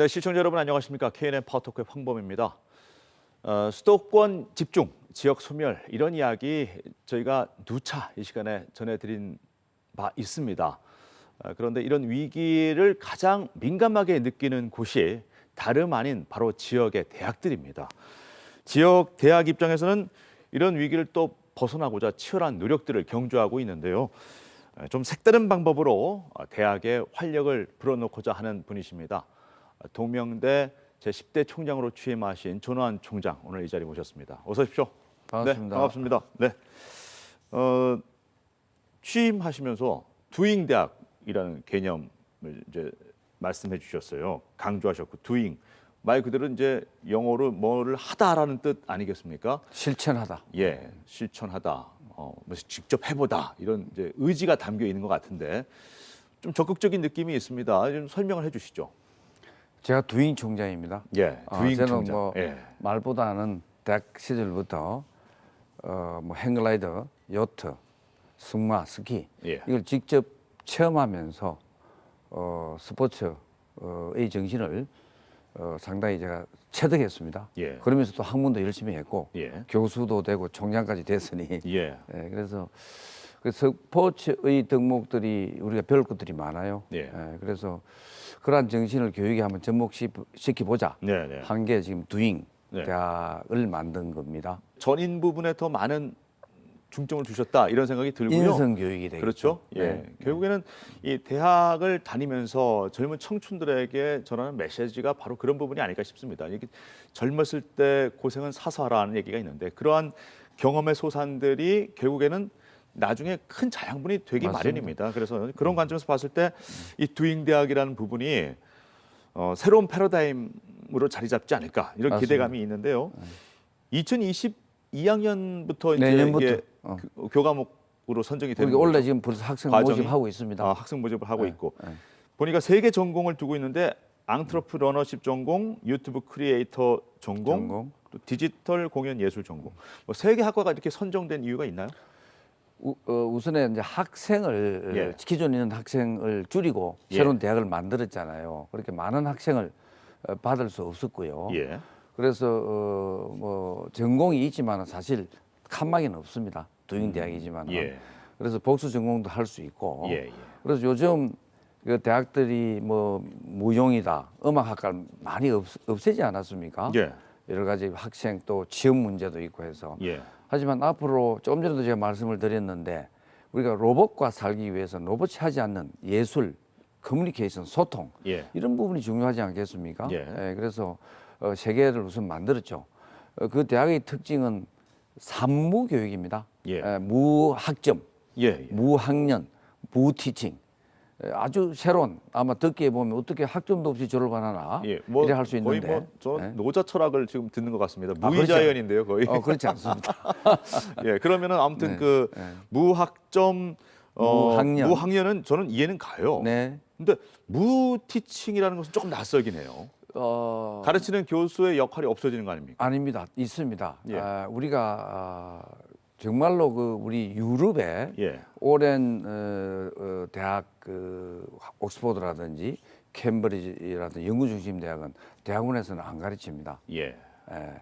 네, 시청자 여러분 안녕하십니까? KNN 파워토크의 황범입니다. 어, 수도권 집중, 지역 소멸 이런 이야기 저희가 누차 이 시간에 전해드린 바 있습니다. 어, 그런데 이런 위기를 가장 민감하게 느끼는 곳이 다름 아닌 바로 지역의 대학들입니다. 지역 대학 입장에서는 이런 위기를 또 벗어나고자 치열한 노력들을 경주하고 있는데요. 어, 좀 색다른 방법으로 어, 대학의 활력을 불어넣고자 하는 분이십니다. 어, 동명대 제10대 총장으로 취임하신 전호환 총장 오늘 이 자리에 모셨습니다. 어서 오십시오. 반갑습니다. 네, 반갑습니다. 네. 어, 취임하시면서 두잉 대학이라는 개념을 이제 말씀해 주셨어요. 강조하셨고 두잉 말 그대로 이제 영어로 뭐를 하다라는 뜻 아니겠습니까? 실천하다. 예, 실천하다, 어, 뭐 직접 해보다 이런 이제 의지가 담겨 있는 것 같은데 좀 적극적인 느낌이 있습니다. 좀 설명을 해주시죠. 제가 두인 총장입니다. 예, 아, 두잉 저는 총장. 뭐 예, 말보다는 대학 시절부터 어, 뭐 행글라이더, 요트, 승마, 스키 예. 이걸 직접 체험하면서 어, 스포츠의 정신을 어, 상당히 제가 체득했습니다. 예. 그러면서 또 학문도 열심히 했고 예. 교수도 되고 총장까지 됐으니 예, 예, 그래서 그 스포츠의 덕목들이 우리가 배울 것들이 많아요. 예. 그래서 그러한 정신을 교육에 한번 접목시켜 보자. 네, 네. 한게 지금 두잉 네. 대학을 만든 겁니다. 전인 부분에 더 많은 중점을 두셨다 이런 생각이 들고요. 인성 교육이 되겠죠. 그렇죠. 예. 네. 결국에는 이 대학을 다니면서 젊은 청춘들에게 전하는 메시지가 바로 그런 부분이 아닐까 싶습니다. 이게 젊었을 때 고생은 사서 하라는 얘기가 있는데 그러한 경험의 소산들이 결국에는 나중에 큰 자양분이 되기 맞습니다. 마련입니다. 그래서 그런 관점에서 봤을 때 이 두잉 대학이라는 부분이 어, 새로운 패러다임으로 자리 잡지 않을까 이런 맞습니다. 네. 기대감이 있는데요. 2022학년부터 이제 내년부터. 이게 어. 교- 교과목으로 선정이 되는 우리가 원래 거죠. 지금 벌써 학생 과정이? 모집하고 있습니다. 아, 학생 모집을 하고 네, 있고 네. 보니까 세 개 전공을 두고 있는데 앙트러프러너십 전공, 유튜브 크리에이터 전공, 전공. 또 디지털 공연 예술 전공. 뭐 세 개 학과가 이렇게 선정된 이유가 있나요? 우, 어, 우선에 이제 학생을 예. 기존에 있는 학생을 줄이고 예. 새로운 대학을 만들었잖아요. 그렇게 많은 학생을 어, 받을 수 없었고요. 예. 그래서 어, 뭐 전공이 있지만 사실 칸막이는 없습니다. 두인 대학이지만 예. 그래서 복수 전공도 할 수 있고 예, 예. 그래서 요즘 그 대학들이 뭐 무용이다 음악학과를 많이 없, 없애지 않았습니까? 예. 여러 가지 학생 또 취업 문제도 있고 해서 예. 하지만 앞으로 좀 전에도 제가 말씀을 드렸는데 우리가 로봇과 살기 위해서는 로봇이 하지 않는 예술, 커뮤니케이션, 소통 예. 이런 부분이 중요하지 않겠습니까? 예. 그래서 어, 세계를 우선 만들었죠. 어, 그 대학의 특징은 산무 교육입니다. 예. 에, 무학점, 예. 예. 무학년, 무티칭. 에, 아주 새로운 아마 듣기에 보면 어떻게 학점도 없이 졸업을 하나 예. 뭐 이래 할수 거의 있는데 뭐저 예. 노자 철학을 지금 듣는 것 같습니다. 아, 무의자연인데요, 거의. 어, 그렇지 않습니다. 예. 그러면은 아무튼 네, 그 네. 무학점 어, 무학년. 무학년은 저는 이해는 가요. 네. 근데 무티칭이라는 것은 조금 낯설긴 해요. 어, 가르치는 교수의 역할이 없어지는 거 아닙니까? 아닙니다. 있습니다. 예. 아, 우리가 아, 정말로 그 우리 유럽에 예. 오랜 어, 어, 대학 그 옥스퍼드라든지 캠브리지라든지 연구 중심 대학은 대학원에서는 안 가르칩니다. 예. 예.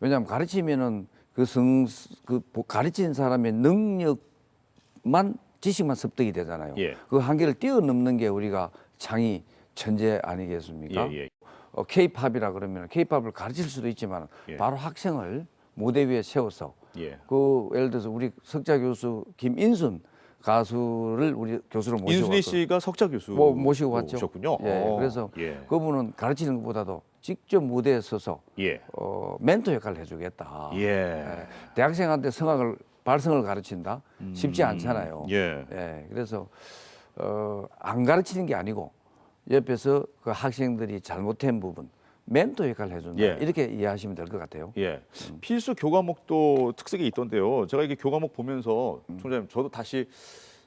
왜냐하면 가르치면은 그 성, 그 보- 가르치는 사람의 능력만 지식만 습득이 되잖아요. 예. 그 한계를 뛰어넘는 게 우리가 창의 천재 아니겠습니까? 예, 예. 어, K-팝이라 그러면 K-팝을 가르칠 수도 있지만 예. 바로 학생을 무대 위에 세워서 예. 그 예를 들어서 우리 석자 교수 김인순 가수를 우리 교수로 모시고 인순이 왔거든요. 씨가 석자 교수 뭐 모시고 왔죠. 오셨군요. 예, 어, 그래서 예. 그분은 가르치는 것보다도 직접 무대에 서서 예. 어, 멘토 역할을 해주겠다. 예. 예, 대학생한테 성악을 발성을 가르친다 쉽지 않잖아요. 음. 예. 예, 그래서 어, 안 가르치는 게 아니고 옆에서 그 학생들이 잘못된 부분 멘토 역할을 해준다 예. 이렇게 이해하시면 될 것 같아요. 예. 필수 교과목도 특색이 있던데요. 제가 이게 교과목 보면서 음. 총장님 저도 다시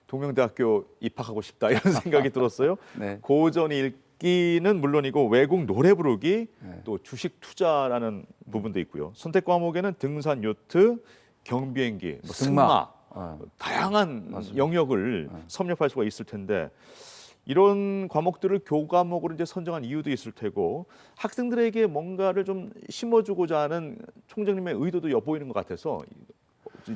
동명대학교 입학하고 싶다 이런 생각이 들었어요. 네. 고전 읽기는 물론이고 외국 노래 부르기 네. 또 주식 투자라는 부분도 있고요. 선택 과목에는 등산 요트, 경비행기, 뭐 승마. 승마, 어. 다양한 맞습니다. 영역을 섭렵할 수가 있을 텐데 이런 과목들을 교과목으로 이제 선정한 이유도 있을 테고 학생들에게 뭔가를 좀 심어주고자 하는 총장님의 의도도 엿보이는 것 같아서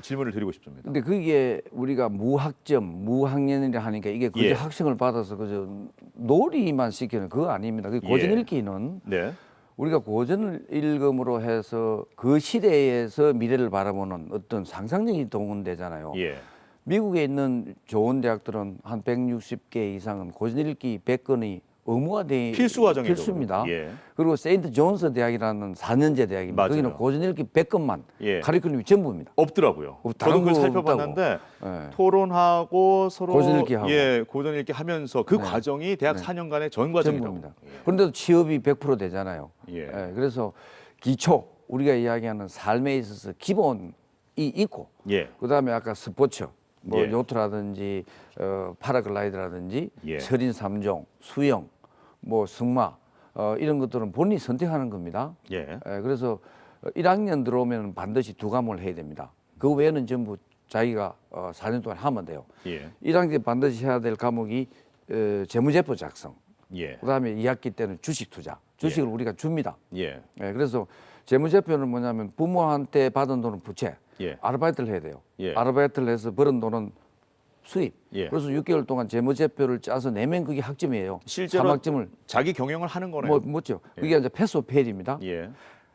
질문을 드리고 싶습니다. 근데 그게 우리가 무학점, 무학년이라 하니까 이게 그저 예. 학생을 받아서 그저 놀이만 시키는 그거 아닙니다. 그 고전 예. 읽기는 네, 우리가 고전을 읽음으로 해서 그 시대에서 미래를 바라보는 어떤 상상력이 동원되잖아요. 예, 미국에 있는 좋은 대학들은 한 160개 이상은 고전 읽기 100건이 의무화 돼 필수 과정이죠. 필수입니다. 예. 그리고 세인트 존스 대학이라는 4년제 대학입니다. 맞아요. 거기는 고전 읽기 100건만 예. 카리큘럼이 전부입니다. 없더라고요. 어, 저도 그걸 거 살펴봤는데 예. 토론하고 서로 고전 읽기 하고. 예 고전 읽기 하면서 그 네. 과정이 대학 네. 4년간의 전 과정이라고. 전부입니다. 그런데도 취업이 100% 되잖아요. 예. 예, 그래서 기초 우리가 이야기하는 삶에 있어서 기본이 있고 예. 그다음에 아까 스포츠 뭐 예. 요트라든지 어, 파라글라이드라든지 예. 철인 삼종 수영 뭐 승마 어, 이런 것들은 본인이 선택하는 겁니다. 예. 예, 그래서 1학년 들어오면 반드시 두 과목을 해야 됩니다. 그 외에는 전부 자기가 어, 4년 동안 하면 돼요. 예. 1학년 때 반드시 해야 될 과목이 어, 재무제표 작성. 예. 그다음에 2학기 때는 주식 투자. 주식을 우리가 줍니다. 예. 예, 그래서 재무제표는 뭐냐면 부모한테 받은 돈은 부채, 예. 아르바이트를 해야 돼요. 예. 아르바이트를 해서 벌은 돈은 수입. 예. 그래서 6개월 동안 재무제표를 짜서 내면 그게 학점이에요. 실제로 3학점을 자기 경영을 하는 거네요. 뭐 뭐죠? 그게 이제 패스오페일입니다. 예.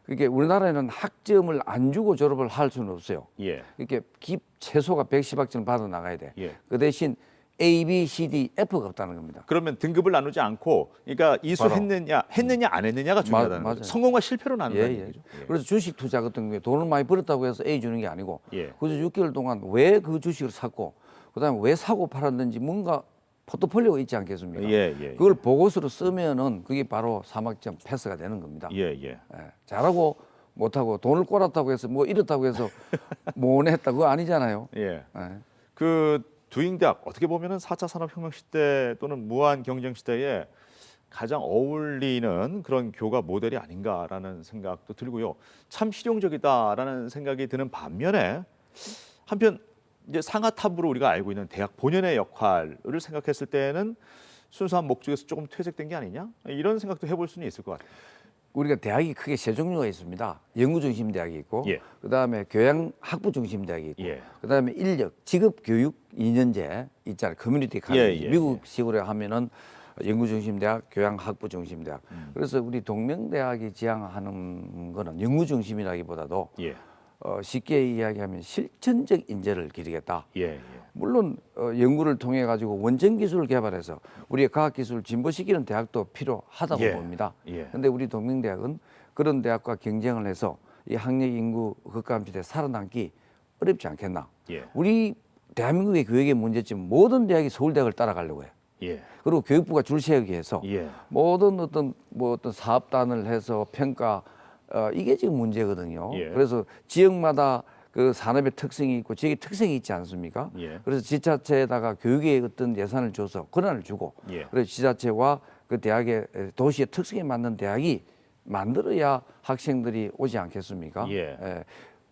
그게 우리나라에는 학점을 안 주고 졸업을 할 수는 없어요. 예. 이렇게 기 최소가 110학점 받아 나가야 돼. 예. 그 대신 A, B, C, D, F가 없다는 겁니다. 그러면 등급을 나누지 않고 그러니까 이수 바로. 했느냐 했느냐 안 했느냐가 중요하다는 맞아요. 거죠. 성공과 실패로 나눈다는 예, 예. 얘기죠. 예. 그래서 주식 투자 같은 경우에 돈을 많이 벌었다고 해서 A 주는 게 아니고 예. 그래서 6개월 동안 왜 그 주식을 샀고 그다음에 왜 사고 팔았는지 뭔가 포트폴리오가 있지 않겠습니까? 예, 예, 예. 그걸 보고서로 쓰면은 그게 바로 사막점 패스가 되는 겁니다. 예, 예. 예. 잘하고 못하고 돈을 꼬랐다고 해서 뭐 이렇다고 해서 모원했다 그거 아니잖아요. 예. 예. 그 두잉대학 어떻게 보면은 4차 산업혁명 시대 또는 무한 경쟁 시대에 가장 어울리는 그런 교과 모델이 아닌가라는 생각도 들고요. 참 실용적이다라는 생각이 드는 반면에 한편 이제 상하탑으로 우리가 알고 있는 대학 본연의 역할을 생각했을 때는 순수한 목적에서 조금 퇴색된 게 아니냐 이런 생각도 해볼 수는 있을 것 같아요. 우리가 대학이 크게 세 종류가 있습니다. 연구 중심 대학이 있고, 예. 그 다음에 교양 학부 중심 대학이 있고, 예. 그 다음에 인력 직업 교육 2년제 있잖아요. 커뮤니티 칼리지. 예, 예, 미국식으로 하면은 연구 중심 대학, 교양 학부 중심 대학. 음. 그래서 우리 동명 대학이 지향하는 거는 연구 중심이라기보다도 예, 어, 쉽게 이야기하면 실천적 인재를 기르겠다. 예, 예. 물론 어, 연구를 통해 가지고 원전 기술을 개발해서 우리의 과학 기술을 진보시키는 대학도 필요하다고 예, 봅니다. 예. 그런데 우리 동명대학은 그런 대학과 경쟁을 해서 이 학력 인구 극감시대 살아남기 어렵지 않겠나? 예. 우리 대한민국의 교육의 문제점 모든 대학이 서울대학을 따라가려고 해요. 예, 그리고 교육부가 줄 세우기 위해서 예. 모든 어떤 뭐 어떤 사업단을 해서 평가 어, 이게 지금 문제거든요. 예. 그래서 지역마다 그 산업의 특성이 있고 지역의 특성이 있지 않습니까? 예. 그래서 지자체에다가 교육에 어떤 예산을 줘서 권한을 주고 예. 그래서 지자체와 그 대학의 도시의 특성에 맞는 대학이 만들어야 학생들이 오지 않겠습니까? 예.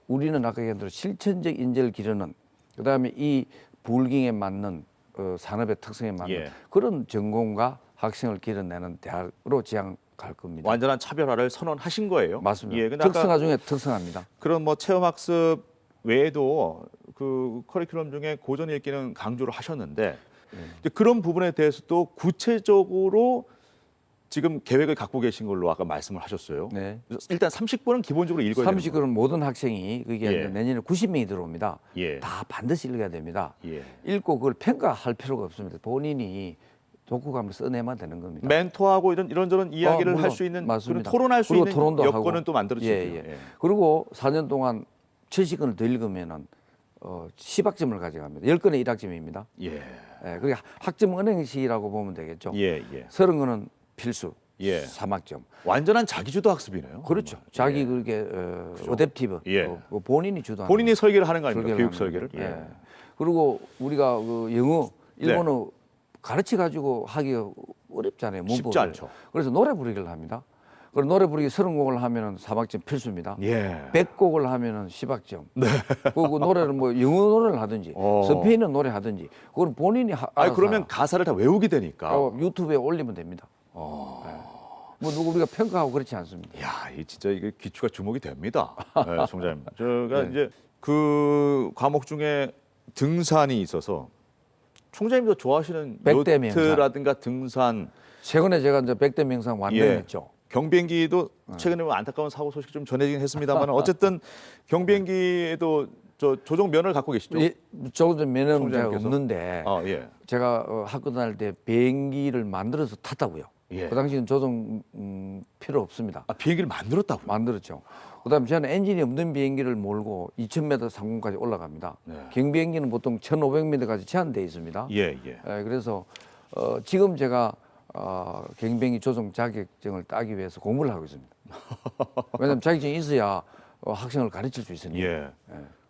우리는 아까 얘기한 대로 실천적 인재를 기르는 그다음에 이 불경에 맞는 어, 산업의 특성에 맞는 예. 그런 전공과 학생을 기르내는 대학으로 지향 갈 겁니다. 완전한 차별화를 선언하신 거예요. 맞습니다. 예, 특성화 중에 특성화입니다. 그런 뭐 체험학습 외에도 그 커리큘럼 중에 고전 읽기는 강조를 하셨는데 네. 그런 부분에 대해서도 구체적으로 지금 계획을 갖고 계신 걸로 아까 말씀을 하셨어요. 네. 일단 30권은 기본적으로 읽어야 되는 30그는 모든 학생이 그게 예. 내년에 90명이 들어옵니다. 예. 다 반드시 읽어야 됩니다. 예. 읽고 그걸 평가할 필요가 없습니다. 본인이 독후감을 써내면 되는 겁니다. 멘토하고 이런 이런저런 이야기를 어, 물론 할수 있는 맞습니다. 그런 토론할 수 있는 여건은. 또 만들어지고요. 예, 예. 그리고 4년 동안 70권을 더 읽으면은 어, 10학점을 가져갑니다. 10권에 1학점입니다. 예. 예, 그게 학점 은행 시라고 보면 되겠죠. 예, 예. 30권은 필수. 예. 3학점. 완전한 자기 주도 학습이네요. 그렇죠. 정말. 자기 예. 그렇게 어, 어댑티브. 예. 어, 뭐 본인이 주도하는 본인이 설계를 하는 거 아닙니까? 교육 설계를. 예. 예. 그리고 우리가 그 영어, 네. 일본어 가르쳐 가지고 하기가 어렵잖아요. 쉽지 문법을. 않죠. 그래서 노래 부르기를 합니다. 그리고 노래 부르기 서른 곡을 하면은 사박점 필수입니다. 예. 100곡을 하면은 10학점. 그리고 노래를 뭐 영어 노래를 하든지 어. 스페인어 노래 하든지 그건 본인이 하, 아니 알아서 그러면 가사를 다 외우게 되니까. 어, 유튜브에 올리면 됩니다. 네. 뭐 누구 우리가 평가하고 그렇지 않습니다. 야, 이 진짜 이게 기초가 주목이 됩니다. 네, 총장님. 제가 네. 이제 그 과목 중에 등산이 있어서 총장님도 좋아하시는 백대 명산. 요트라든가 등산, 최근에 제가 이제 백대 명상 완전했죠. 경비행기도 네. 최근에 뭐 안타까운 사고 소식 좀 전해지긴 했습니다만 어쨌든 경비행기에도 저 조종 면허를 갖고 계시죠? 예, 조금 전 면허는 제가 총장님께서? 없는데 아, 예. 제가 어, 학교 다닐 때 비행기를 만들어서 탔다고요. 예. 그 당시는 조종 음, 필요 없습니다. 아, 비행기를 만들었다고요? 만들었죠. 그다음에 저는 엔진이 없는 비행기를 몰고 2,000m 상공까지 올라갑니다. 네. 경비행기는 보통 1,500m까지 제한돼 있습니다. 예, 예. 예, 그래서 어, 지금 제가 어, 경비행기 조종 자격증을 따기 위해서 공부를 하고 있습니다. 왜냐하면 자격증이 있어야 어, 학생을 가르칠 수 있으니까. 예.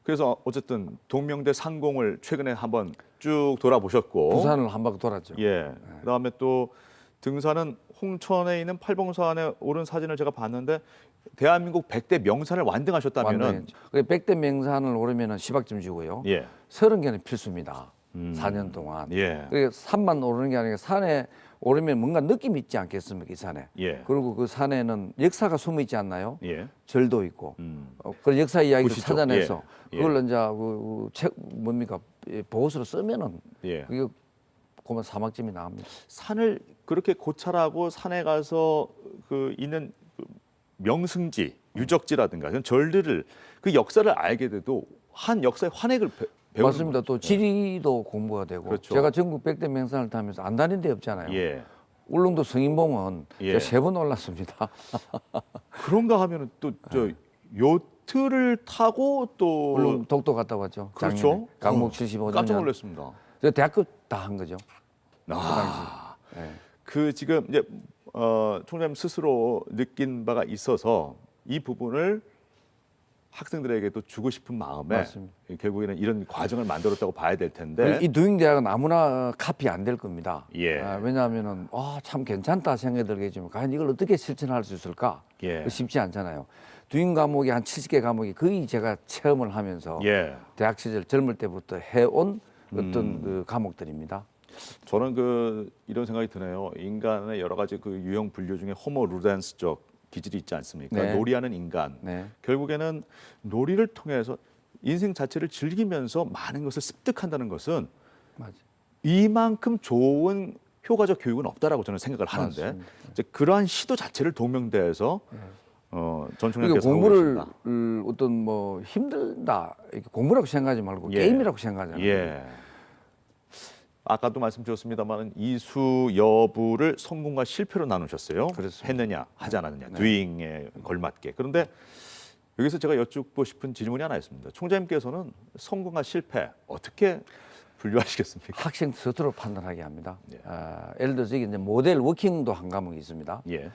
그래서 어쨌든 동명대 상공을 최근에 한번 쭉 돌아보셨고 부산을 한 바퀴 돌았죠. 예. 그다음에 또 등산은 홍천에 있는 팔봉산에 오른 사진을 제가 봤는데 대한민국 100대 명산을 완등하셨다면은. 그래 백대 명산을 오르면은 10학점 주고요. 예. 서른 개는 필수입니다. 음. 4년 동안. 예. 그게 산만 오르는 게 아니라 산에 오르면 뭔가 느낌 있지 않겠습니까 이 산에. 예. 그리고 그 산에는 역사가 숨어 있지 않나요? 예. 절도 있고. 음. 어, 그 역사 이야기를 보시죠. 찾아내서 예. 그걸 이제 그, 그책 뭡니까 예, 보고서로 쓰면은 예. 그게 그만 사막점이 나옵니다. 산을 그렇게 고찰하고 산에 가서 그 있는 그 명승지, 유적지라든가 그런 절들을 그 역사를 알게 돼도 한 역사의 환액을 배, 배우는 맞습니다. 또 지리도 공부가 되고 그렇죠. 제가 전국 백대 명산을 타면서 안 다닌 데 없잖아요. 예. 울릉도 성인봉은 예. 세번 올랐습니다. 그런가 하면은 또 저 요트를 타고 또 울릉 독도 갔다 왔죠. 그렇죠. 작년에. 강목 어, 75년. 깜짝 놀랐습니다. 저 대학교 다 한 거죠. 아, 예. 그 지금 이제 어, 총장님 스스로 느낀 바가 있어서 이 부분을 학생들에게도 주고 싶은 마음에 맞습니다. 결국에는 이런 과정을 만들었다고 봐야 될 텐데 이 두잉 대학은 아무나 카피 안 될 겁니다. 예. 아, 왜냐하면은 아, 참 괜찮다 생각이 들겠지만 과연 이걸 어떻게 실천할 수 있을까? 예. 쉽지 않잖아요. 두잉 과목이 한 70개 과목이 거의 제가 체험을 하면서 예. 대학 시절 젊을 때부터 해온 어떤 음. 그 과목들입니다. 저는 그 이런 생각이 드네요. 인간의 여러 가지 그 유형 분류 중에 호모 루덴스적 기질이 있지 않습니까? 네. 놀이하는 인간. 네. 결국에는 놀이를 통해서 인생 자체를 즐기면서 많은 것을 습득한다는 것은 맞아요. 이만큼 좋은 효과적 교육은 없다라고 저는 생각을 하는데 맞습니다. 이제 그러한 시도 자체를 동명대에서 어, 전 그러니까 총장께서 하고 공부를. 음, 어떤 뭐 힘들다 이렇게 공부라고 생각하지 말고 예. 게임이라고 생각하잖아요. 예. 아까도 말씀드렸습니다만 이수 여부를 성공과 실패로 나누셨어요. 그렇습니다. 했느냐 하지 않았느냐 네. 드잉에 걸맞게. 그런데 여기서 제가 여쭙고 싶은 질문이 하나 있습니다. 총장님께서는 성공과 실패 어떻게 분류하시겠습니까? 학생 스스로 판단하게 합니다. 예. 아, 예를 들어서 이제 모델 워킹도 한 과목이 있습니다. 예.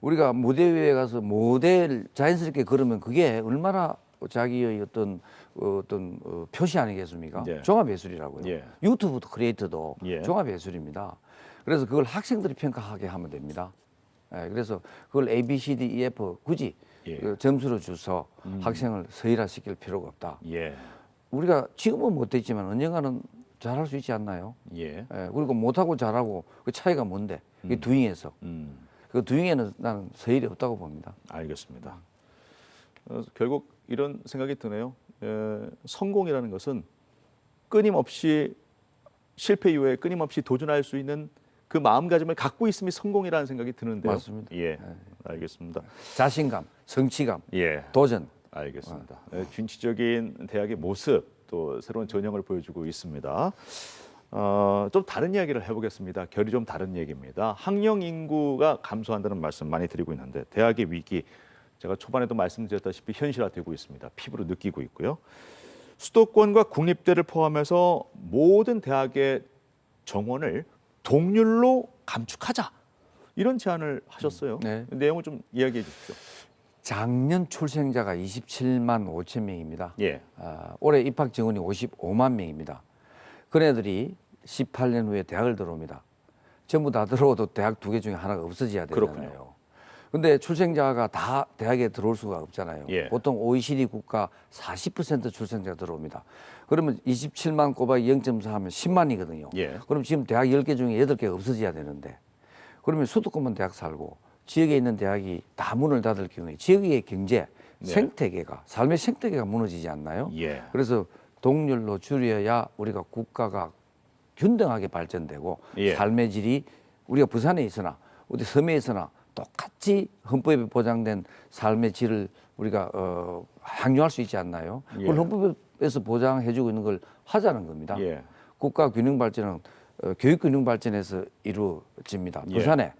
우리가 무대 위에 가서 모델 자연스럽게 걸으면 그게 얼마나 자기의 어떤 어, 어떤 어, 표시 아니겠습니까? 예. 종합 예술이라고요. 예. 유튜브 크리에이터도 예. 종합 예술입니다. 그래서 그걸 학생들이 평가하게 하면 됩니다. 예, 그래서 그걸 A, B, C, D, E, F 굳이 예. 음. 그 점수로 줘서 학생을 서열화시킬 필요가 없다. 예. 우리가 지금은 못했지만 언젠가는 잘할 수 있지 않나요? 예. 예, 그리고 못하고 잘하고 그 차이가 뭔데? 이 두잉에서 음. 그 두잉에는 나는 서열이 없다고 봅니다. 알겠습니다. 어, 결국 이런 생각이 드네요. 에, 성공이라는 것은 끊임없이 실패 이후에 끊임없이 도전할 수 있는 그 마음가짐을 갖고 있음이 성공이라는 생각이 드는데요. 맞습니다. 예, 알겠습니다. 자신감, 성취감, 예, 도전. 알겠습니다. 에, 균치적인 대학의 모습 또 새로운 전형을 보여주고 있습니다. 어, 좀 다른 이야기를 해보겠습니다. 결이 좀 다른 얘기입니다. 학령 인구가 감소한다는 말씀 많이 드리고 있는데 대학의 위기 제가 초반에도 말씀드렸다시피 현실화되고 있습니다. 피부로 느끼고 있고요. 수도권과 국립대를 포함해서 모든 대학의 정원을 동률로 감축하자 이런 제안을 하셨어요. 네. 내용을 좀 이야기해 주십시오. 작년 출생자가 27만 5천 명입니다. 예, 아, 올해 입학 정원이 55만 명입니다. 그네들이 18년 후에 대학을 들어옵니다. 전부 다 들어오도 대학 두 개 중에 하나가 없어져야 되잖아요. 그렇군요. 근데 출생자가 다 대학에 들어올 수가 없잖아요. 예. 보통 OECD 국가 40% 출생자 들어옵니다. 그러면 27만 곱하기 0.4 하면 10만이거든요. 예. 그럼 지금 대학 10개 중에 8개가 없어져야 되는데 그러면 수도권만 대학 살고 지역에 있는 대학이 다 문을 닫을 경우에 지역의 경제, 네. 생태계가 삶의 생태계가 무너지지 않나요? 예. 그래서 동률로 줄여야 우리가 국가가 균등하게 발전되고 예. 삶의 질이 우리가 부산에 있으나 어디 섬에 있으나 똑같이 헌법에 보장된 삶의 질을 우리가 어, 향유할 수 있지 않나요? 예. 그걸 헌법에서 보장해주고 있는 걸 하자는 겁니다. 예. 국가 균형 발전은 어, 교육 균형 발전에서 이루어집니다. 예. 부산에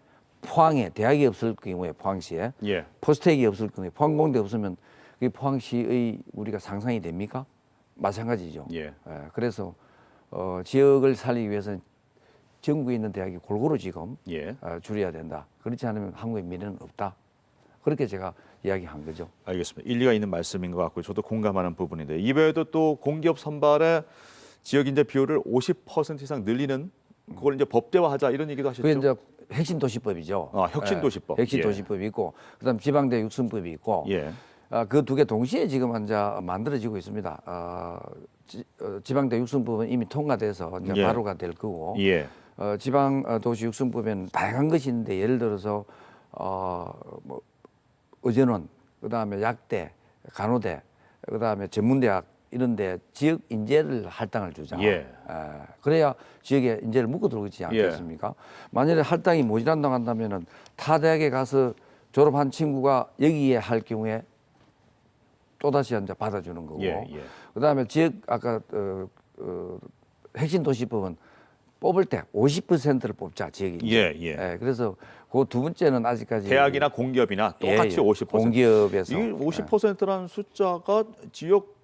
포항에 대학이 없을 경우에 포항시에 예. 포스텍이 없을 경우에 포항공대 없으면 그 포항시의 우리가 상상이 됩니까? 마찬가지죠. 예. 예, 그래서 어, 지역을 살리기 위해서는 전국에 있는 대학이 골고루 지금 예. 어, 줄여야 된다. 그렇지 않으면 한국의 미래는 없다. 그렇게 제가 이야기한 거죠. 알겠습니다. 일리가 있는 말씀인 것 같고 저도 공감하는 부분인데 이외에도 또 공기업 선발에 지역 인재 비율을 50% 이상 늘리는 그걸 이제 법제화하자 이런 얘기도 하셨죠. 그게 이제 핵심 도시법이죠. 아, 혁신 도시법. 예, 핵심 예. 도시법이 있고 그다음 지방대 육선법이 있고 예. 아, 그 두 개 동시에 지금 이제 만들어지고 있습니다. 어, 지, 어, 지방대 육선법은 이미 통과돼서 이제 예. 바로가 될 거고 예. 어, 지방 어, 도시 육성법에는 다양한 것이 있는데 예를 들어서 어, 뭐 의전원, 그 다음에 약대, 간호대, 그 다음에 전문대학 이런데 지역 인재를 할당을 주자. 예. 그래야 지역에 인재를 묶어 들어오지 않겠습니까? 만약에 할당이 모자란다고 한다면은 타 대학에 가서 졸업한 친구가 여기에 할 경우에 또 다시 이제 받아주는 거고. 예. 예. 그 다음에 지역 아까 어, 어, 핵심 도시법은 뽑을 때 50%를 뽑자 지역이. 예, 예. 그래서 그 두 번째는 아직까지 대학이나 공기업이나 똑같이 예, 예. 50%. 공기업에서 이 50%라는 숫자가 지역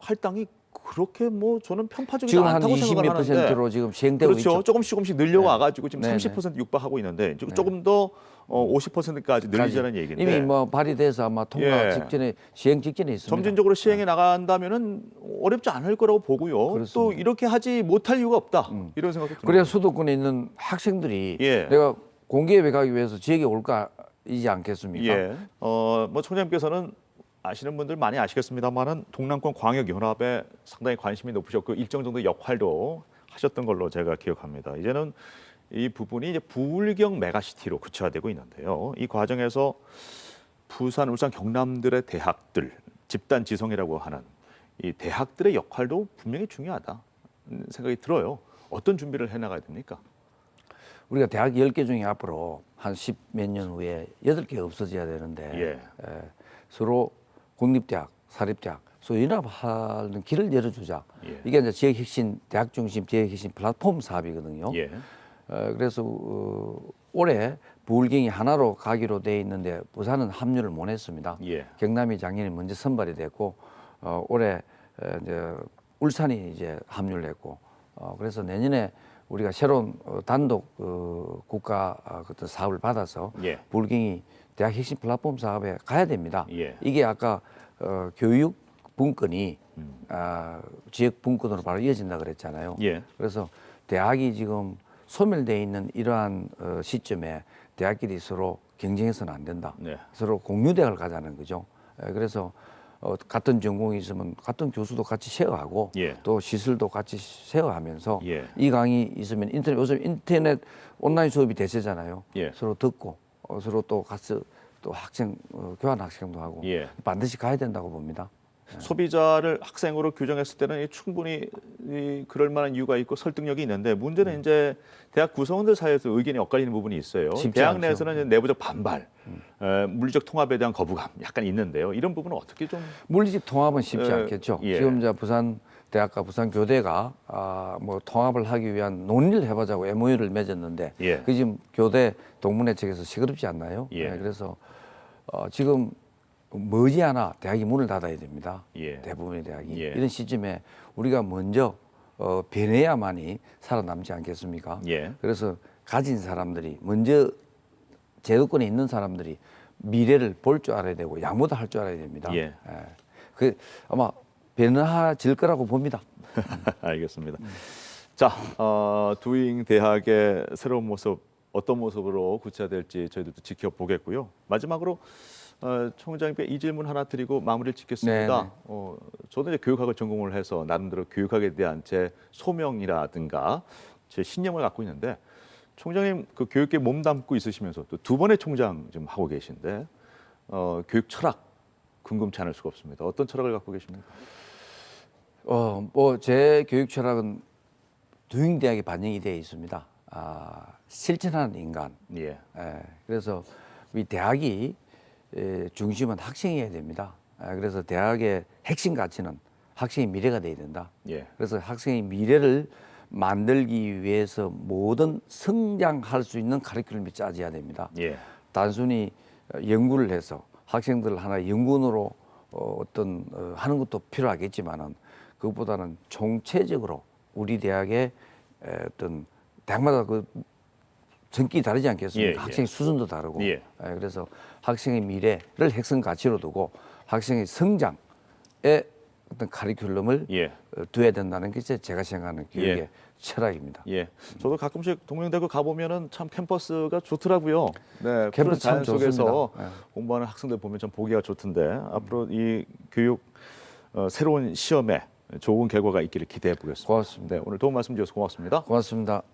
할당이 그렇게 뭐 저는 편파적이지 지금 한 않다고 20몇 생각을 하는데 퍼센트로 지금 시행되고 그렇죠. 있죠. 조금씩 조금씩 늘려와 가지고 지금 네, 30% 육박하고 있는데 지금 조금 더 어, 50%까지 늘리자는 얘기인데 이미 뭐 발의돼서 아마 통과 예. 직전에 시행 직전에 있습니다. 점진적으로 시행해 나간다면은 어렵지 않을 거라고 보고요. 또 그렇습니다. 음. 이렇게 하지 못할 이유가 없다. 이런 생각도 듭니다. 그래야 수도권에 있는 학생들이 예. 내가 공기업에 가기 위해서 지역에 올까이지 않겠습니까? 예. 어, 뭐 총장님께서는 아시는 분들 많이 아시겠습니다만은 동남권 광역 연합에 상당히 관심이 높으셨고 일정 정도 역할도 하셨던 걸로 제가 기억합니다. 이제는 이 부분이 이제 부울경 메가시티로 구체화되고 있는데요. 이 과정에서 부산, 울산, 경남들의 대학들 집단 지성이라고 하는 이 대학들의 역할도 분명히 중요하다 음, 생각이 들어요. 어떤 준비를 해 나가야 됩니까? 우리가 대학 10개 중에 앞으로 한십몇년 후에 여덟 개가 없어져야 되는데 예. 에, 서로 국립대학, 사립대학 서로 연합하는 길을 열어주자. 예. 이게 이제 지역 핵심 대학 중심 지역 핵심 플랫폼 사업이거든요. 예. 어, 그래서 어, 올해 부울경이 하나로 가기로 돼 있는데 부산은 합류를 못 했습니다. 예. 경남이 작년에 먼저 선발이 됐고 어, 올해 에, 이제 울산이 이제 합류를 했고 어, 그래서 내년에 우리가 새로운 어, 단독 어, 국가 어, 어떤 사업을 받아서 예. 부울경이 대학 핵심 플랫폼 사업에 가야 됩니다. 예. 이게 아까 어, 교육 분권이 음. 아, 지역 분권으로 바로 이어진다 그랬잖아요. 예. 그래서 대학이 지금 소멸돼 있는 이러한 어, 시점에 대학끼리 서로 경쟁해서는 안 된다. 네. 서로 공유 대학을 가자는 거죠. 에, 그래서 어, 같은 전공이 있으면 같은 교수도 같이 쉐어하고 예. 또 시설도 같이 쉐어하면서 예. 이 강의 있으면 인터넷 요즘 인터넷 온라인 수업이 대세잖아요. 예. 서로 듣고 어, 서로 또 같이 또 학생 어, 교환 학생도 하고 예. 반드시 가야 된다고 봅니다. 소비자를 학생으로 규정했을 때는 이 충분히 이 그럴 만한 이유가 있고 설득력이 있는데 문제는 음. 이제 대학 구성원들 사이에서 의견이 엇갈리는 부분이 있어요. 대학 않죠. 음. 내에서는 이제 내부적 반발, 에, 물리적 통합에 대한 거부감 약간 있는데요. 이런 부분은 어떻게 좀 물리적 통합은 쉽지 에, 않겠죠. 예. 지금 이제 부산 대학과 부산 교대가 아, 뭐 통합을 하기 위한 논의를 해보자고 MOU를 맺었는데 예. 그 지금 교대 동문회 측에서 시끄럽지 않나요? 예. 네, 그래서 어, 지금 머지않아 대학이 문을 닫아야 됩니다. 예. 대부분의 대학이 예. 이런 시점에 우리가 먼저 어, 변해야만이 살아남지 않겠습니까? 예. 그래서 가진 사람들이 먼저 제도권에 있는 사람들이 미래를 볼 줄 알아야 되고 양보도 할 줄 알아야 됩니다. 예. 그 아마 변화질 거라고 봅니다. 알겠습니다. 자, 어, 두잉 대학의 새로운 모습 어떤 모습으로 구체화될지 저희들도 지켜보겠고요. 마지막으로 어, 총장님께 이 질문 하나 드리고 마무리를 짓겠습니다. 네, 네. 어, 저도 이제 교육학을 전공을 해서 나름대로 교육학에 대한 제 소명이라든가 제 신념을 갖고 있는데 총장님 그 교육계 몸담고 있으시면서 또 두 번의 총장 좀 하고 계신데 어, 교육 철학 궁금치 않을 수가 없습니다. 어떤 철학을 갖고 계십니까? 어, 뭐 제 교육 철학은 두잉 대학에 반영이 되어 있습니다. 아, 실천하는 인간. 예. 예, 그래서 이 대학이 에, 중심은 학생이어야 됩니다. 예, 그래서 대학의 핵심 가치는 학생의 미래가 돼야 된다. 예. 그래서 학생의 미래를 만들기 위해서 모든 성장할 수 있는 카리큘럼이 짜져야 됩니다. 예. 단순히 어, 연구를 해서 학생들 하나 연구원으로 어, 어떤 어, 하는 것도 필요하겠지만은 그것보다는 총체적으로 우리 대학의 에, 어떤 대학마다 그 성격이 다르지 않겠습니까? 예, 예. 학생 수준도 다르고 예. 에, 그래서 학생의 미래를 핵심 가치로 두고 학생의 성장에 어떤 카리큘럼을 예. 어, 두어야 된다는 게 제가 생각하는 교육의 예. 철학입니다. 예. 저도 가끔씩 동명대학교 가 보면은 참 캠퍼스가 좋더라고요. 네. 캠퍼스 참 자연 속에서 좋습니다. 네. 공부하는 학생들 보면 참 보기가 좋던데 앞으로 이 교육 어, 새로운 시험에 좋은 결과가 있기를 기대해 보겠습니다. 고맙습니다. 네, 오늘 도움 말씀 주셔서 고맙습니다. 고맙습니다.